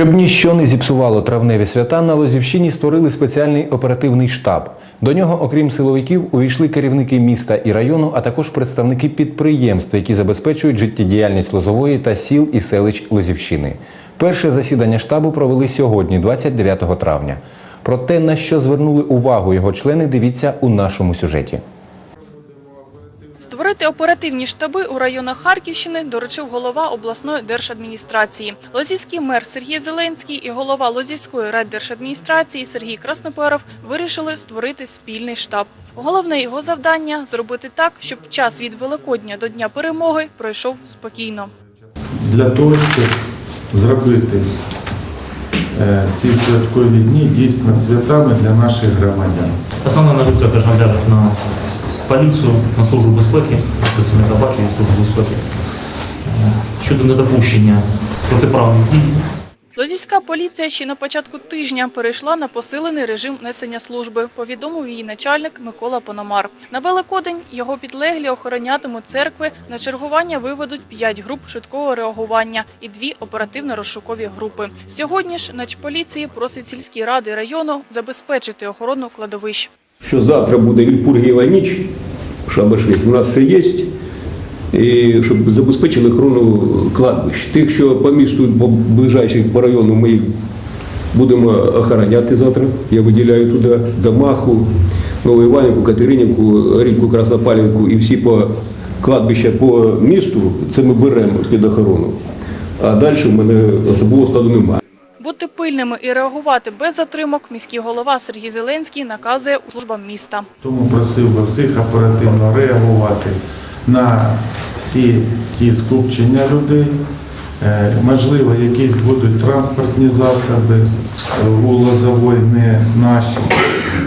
Щоб ніщо не зіпсувало травневі свята, на Лозівщині створили спеціальний оперативний штаб. До нього, окрім силовиків, увійшли керівники міста і району, а також представники підприємств, які забезпечують життєдіяльність Лозової та сіл і селищ Лозівщини. Перше засідання штабу провели сьогодні, 29 травня. Про те, на що звернули увагу його члени, дивіться у нашому сюжеті. Створити оперативні штаби у районах Харківщини доручив голова обласної держадміністрації. Лозівський мер Сергій Зеленський і голова Лозівської райдержадміністрації Сергій Красноперов вирішили створити спільний штаб. Головне його завдання – зробити так, щоб час від Великодня до Дня перемоги пройшов спокійно. для того, щоб зробити е, ці святкові дні дійсно святами для наших громадян. Основна наживка, ляже на поліцію, на службу безпеки, працівника бачення служби безпеки. Щодо недопущення протиправних дій, Лозівська поліція ще на початку тижня перейшла на посилений режим несення служби, повідомив її начальник Микола Пономар. На Великодень його підлеглі охоронятимуть церкви, на чергування виведуть 5 груп швидкого реагування і дві оперативно-розшукові групи. Сьогодні ж Нацполіції просить сільські ради району забезпечити охорону кладовищ. Що завтра буде Вільпургієва ніч, Шабашвіт, у нас все є, і щоб забезпечили охорону кладбищ. Тих, що по місту, по ближайших по району, ми їх будемо охороняти завтра. Я виділяю туди Дамаху, Нову Іванівку, Катеринівку, Рідку, Краснопалівку і всі по кладбища по місту, це ми беремо під охорону. А далі в мене особового складу немає. Бути пильними і реагувати без затримок міський голова Сергій Зеленський наказує службам міста. Тому просив би всіх оперативно реагувати на всі ті скупчення людей. Е, Можливо, якісь будуть транспортні засоби е, у Лозовой, не наші.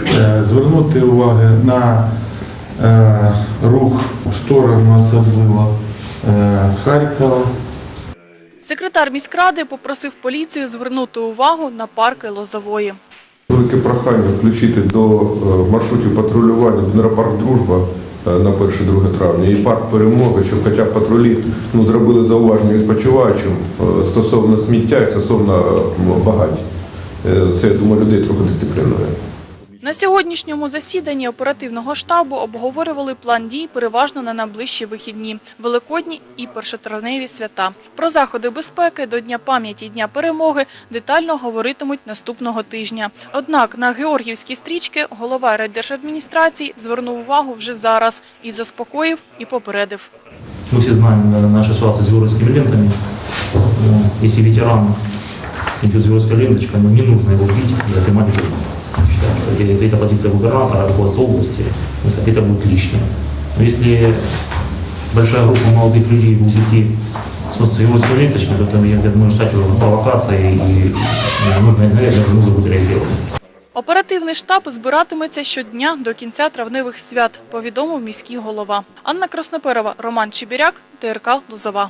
Е, Звернути увагу на рух в сторону особливо Харкова. Секретар міськради попросив поліцію звернути увагу на парки Лозової. Велике прохання включити до е, маршрутів патрулювання Дніпропарк Дружба е, на 1-2 травня і парк перемоги, щоб хоча б патрулі ну, зробили зауваження відпочиваючим е, стосовно сміття і стосовно багать. Це, я думаю, людей трохи дисциплінує. На сьогоднішньому засіданні оперативного штабу обговорювали план дій переважно на найближчі вихідні – Великодні і першотравневі свята. Про заходи безпеки до Дня пам'яті і Дня перемоги детально говоритимуть наступного тижня. Однак на георгіївські стрічки голова райдержадміністрації звернув увагу вже зараз і заспокоїв, і попередив. мы все знаем э, нашу ситуацию с георгиевскими лентами. Э, Если ветеран идет с георгиевской ленточкой, ну не нужно его бить за тематику. Считаю, что это, это позиция губернатора, руководства области, ну, это будет лишним. Но если большая группа молодых людей будет идти с вот с георгиевской ленточкой, то это, это может стать уже провокацией, и э, нужно, наверное, нужно будет реагировать. Оперативний штаб збиратиметься щодня до кінця травневих свят, повідомив міський голова. Анна Красноперова, Роман Чебіряк, ТРК Лозова.